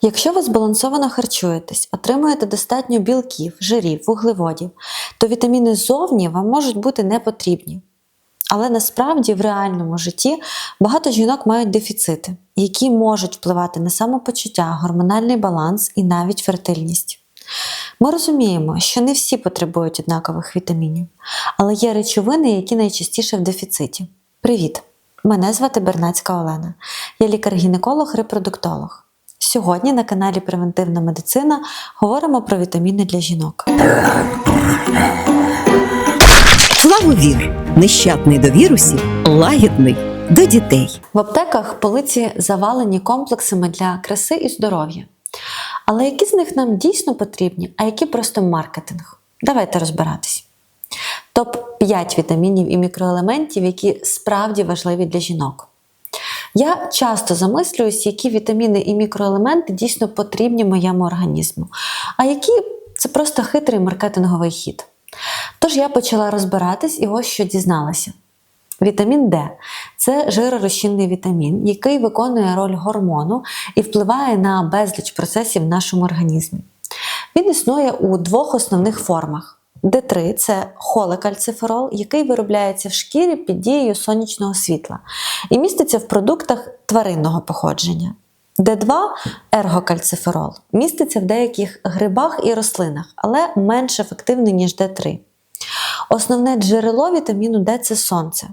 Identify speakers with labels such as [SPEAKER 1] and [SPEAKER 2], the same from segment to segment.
[SPEAKER 1] Якщо ви збалансовано харчуєтесь, отримуєте достатньо білків, жирів, вуглеводів, то вітаміни ззовні вам можуть бути не потрібні. Але насправді в реальному житті багато жінок мають дефіцити, які можуть впливати на самопочуття, гормональний баланс і навіть фертильність. Ми розуміємо, що не всі потребують однакових вітамінів, але є речовини, які найчастіше в дефіциті. Привіт! Мене звати Бернацька Олена. Я лікар-гінеколог-репродуктолог. Сьогодні на каналі Превентивна медицина говоримо про вітаміни для жінок.
[SPEAKER 2] Флавовір нещадний до вірусів, лагідний до дітей.
[SPEAKER 1] В аптеках полиці завалені комплексами для краси і здоров'я. Але які з них нам дійсно потрібні, а які просто маркетинг? Давайте розбиратись. Топ-5 вітамінів і мікроелементів, які справді важливі для жінок. Я часто замислююсь, які вітаміни і мікроелементи дійсно потрібні моєму організму, а які це просто хитрий маркетинговий хід. Тож я почала розбиратись і ось що дізналася. Вітамін Д це жиророзчинний вітамін, який виконує роль гормону і впливає на безліч процесів в нашому організмі. Він існує у двох основних формах. Д3 це холекальциферол, який виробляється в шкірі під дією сонячного світла і міститься в продуктах тваринного походження. Д2 ергокальциферол міститься в деяких грибах і рослинах, але менш ефективний, ніж Д3. Основне джерело вітаміну Д це сонце.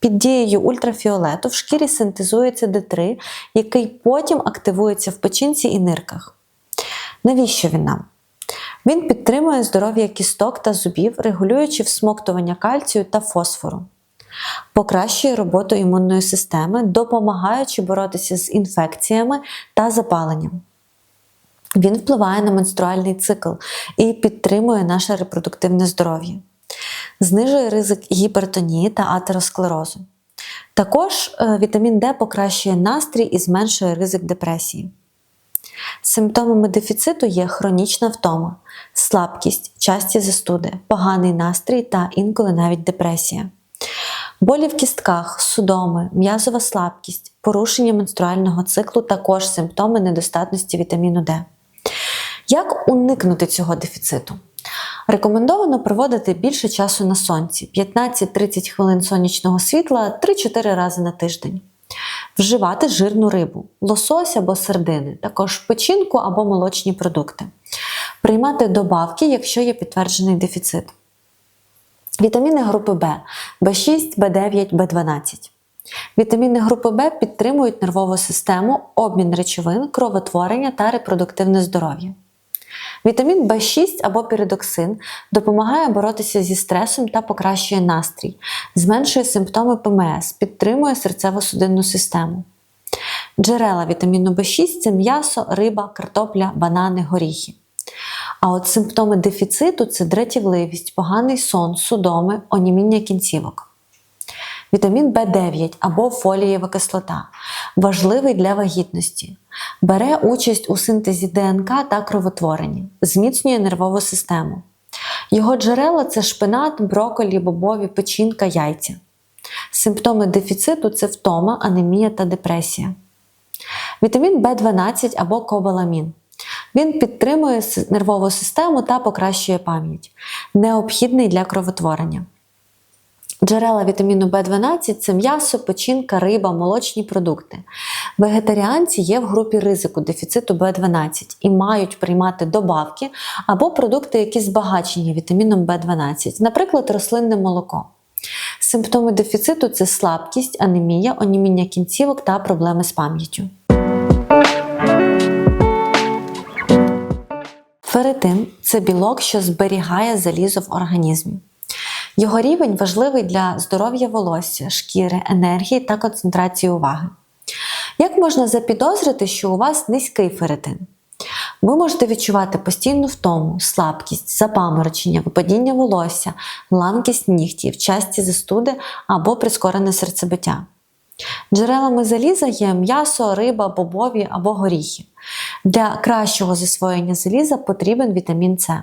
[SPEAKER 1] Під дією ультрафіолету в шкірі синтезується Д3, який потім активується в печінці і нирках. Навіщо він нам? Він підтримує здоров'я кісток та зубів, регулюючи всмоктування кальцію та фосфору, покращує роботу імунної системи, допомагаючи боротися з інфекціями та запаленням. Він впливає на менструальний цикл і підтримує наше репродуктивне здоров'я, знижує ризик гіпертонії та атеросклерозу. Також е, вітамін Д покращує настрій і зменшує ризик депресії. Симптомами дефіциту є хронічна втома, слабкість, часті застуди, поганий настрій та інколи навіть депресія. Болі в кістках, судоми, м'язова слабкість, порушення менструального циклу також симптоми недостатності вітаміну Д. Як уникнути цього дефіциту? Рекомендовано проводити більше часу на сонці 15-30 хвилин сонячного світла 3-4 рази на тиждень. Вживати жирну рибу, лосось або сердини, також печінку або молочні продукти. Приймати добавки, якщо є підтверджений дефіцит. Вітаміни групи В В6, В9, В12. Вітаміни групи В підтримують нервову систему, обмін речовин, кровотворення та репродуктивне здоров'я. Вітамін В6 або піридоксин допомагає боротися зі стресом та покращує настрій, зменшує симптоми ПМС, підтримує серцево-судинну систему. Джерела вітаміну В6 це м'ясо, риба, картопля, банани, горіхи. А от симптоми дефіциту це дратівливість, поганий сон, судоми, оніміння кінцівок. Вітамін В9 або фолієва кислота важливий для вагітності. Бере участь у синтезі ДНК та кровотворенні, зміцнює нервову систему. Його джерела це шпинат, брокколі, бобові, печінка, яйця. Симптоми дефіциту це втома, анемія та депресія. Вітамін В12 або кобаламін. Він підтримує нервову систему та покращує пам'ять, необхідний для кровотворення. Джерела вітаміну В12 це м'ясо, печінка, риба, молочні продукти. Вегетаріанці є в групі ризику дефіциту В12 і мають приймати добавки або продукти, які збагачені вітаміном В12, наприклад, рослинне молоко. Симптоми дефіциту це слабкість, анемія, оніміння кінцівок та проблеми з пам'яттю. Ферритин це білок, що зберігає залізо в організмі. Його рівень важливий для здоров'я волосся, шкіри, енергії та концентрації уваги. Як можна запідозрити, що у вас низький ферритин? Ви можете відчувати постійну втому, слабкість, запаморочення, випадіння волосся, ламкість нігтів, часті застуди або прискорене серцебиття. Джерелами заліза є м'ясо, риба, бобові або горіхи. Для кращого засвоєння заліза потрібен вітамін С.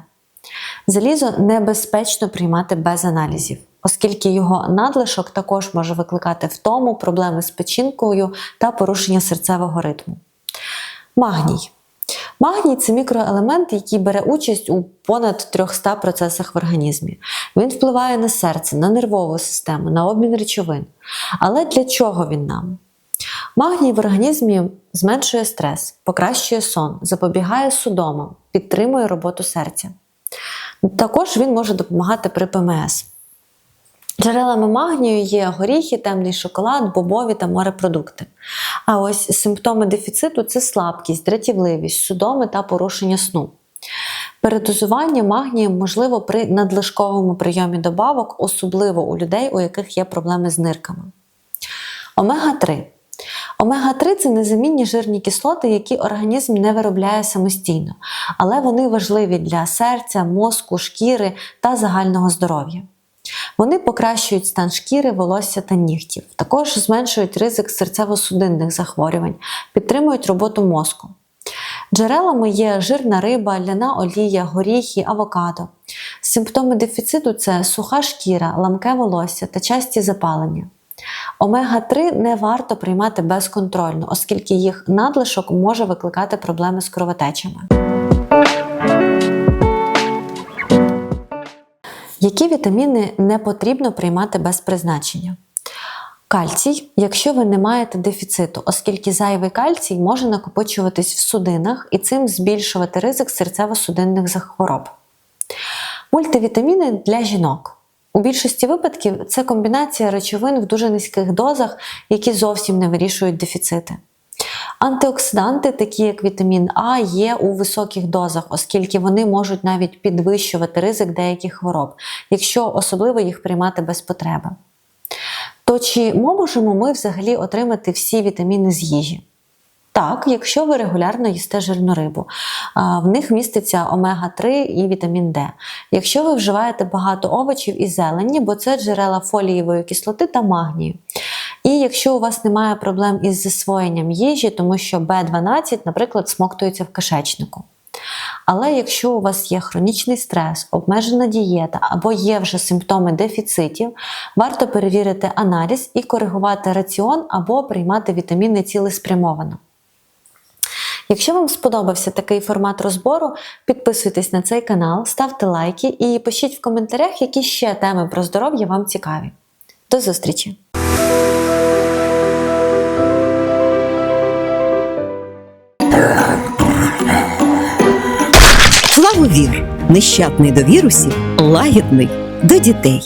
[SPEAKER 1] Залізо небезпечно приймати без аналізів, оскільки його надлишок також може викликати втому, проблеми з печінкою та порушення серцевого ритму. Магній. Магній це мікроелемент, який бере участь у понад 300 процесах в організмі. Він впливає на серце, на нервову систему, на обмін речовин. Але для чого він нам? Магній в організмі зменшує стрес, покращує сон, запобігає судомам, підтримує роботу серця. Також він може допомагати при ПМС. Джерелами магнію є горіхи, темний шоколад, бобові та морепродукти. А ось симптоми дефіциту це слабкість, дратівливість, судоми та порушення сну. Передозування магнієм можливо при надлишковому прийомі добавок, особливо у людей, у яких є проблеми з нирками. Омега-3. Омега-3 це незамінні жирні кислоти, які організм не виробляє самостійно, але вони важливі для серця, мозку, шкіри та загального здоров'я. Вони покращують стан шкіри, волосся та нігтів, також зменшують ризик серцево-судинних захворювань, підтримують роботу мозку. Джерелами є жирна риба, ляна олія, горіхи, авокадо. Симптоми дефіциту це суха шкіра, ламке волосся та часті запалення. Омега-3 не варто приймати безконтрольно, оскільки їх надлишок може викликати проблеми з кровотечами. Які вітаміни не потрібно приймати без призначення? Кальцій, якщо ви не маєте дефіциту, оскільки зайвий кальцій може накопичуватись в судинах і цим збільшувати ризик серцево-судинних хвороб. Мультивітаміни для жінок. У більшості випадків це комбінація речовин в дуже низьких дозах, які зовсім не вирішують дефіцити. Антиоксиданти, такі як вітамін А, є у високих дозах, оскільки вони можуть навіть підвищувати ризик деяких хвороб, якщо особливо їх приймати без потреби. То чи можемо ми взагалі отримати всі вітаміни з їжі? Так, якщо ви регулярно їсте жирну рибу, в них міститься омега-3 і вітамін Д. Якщо ви вживаєте багато овочів і зелені, бо це джерела фолієвої кислоти та магнію. І якщо у вас немає проблем із засвоєнням їжі, тому що B12, наприклад, смоктується в кишечнику. Але якщо у вас є хронічний стрес, обмежена дієта або є вже симптоми дефіцитів, варто перевірити аналіз і коригувати раціон або приймати вітаміни цілеспрямовано. Якщо вам сподобався такий формат розбору, підписуйтесь на цей канал, ставте лайки і пишіть в коментарях, які ще теми про здоров'я вам цікаві. До зустрічі!
[SPEAKER 2] Флавовір нещадний до вірусів, лагідний до дітей.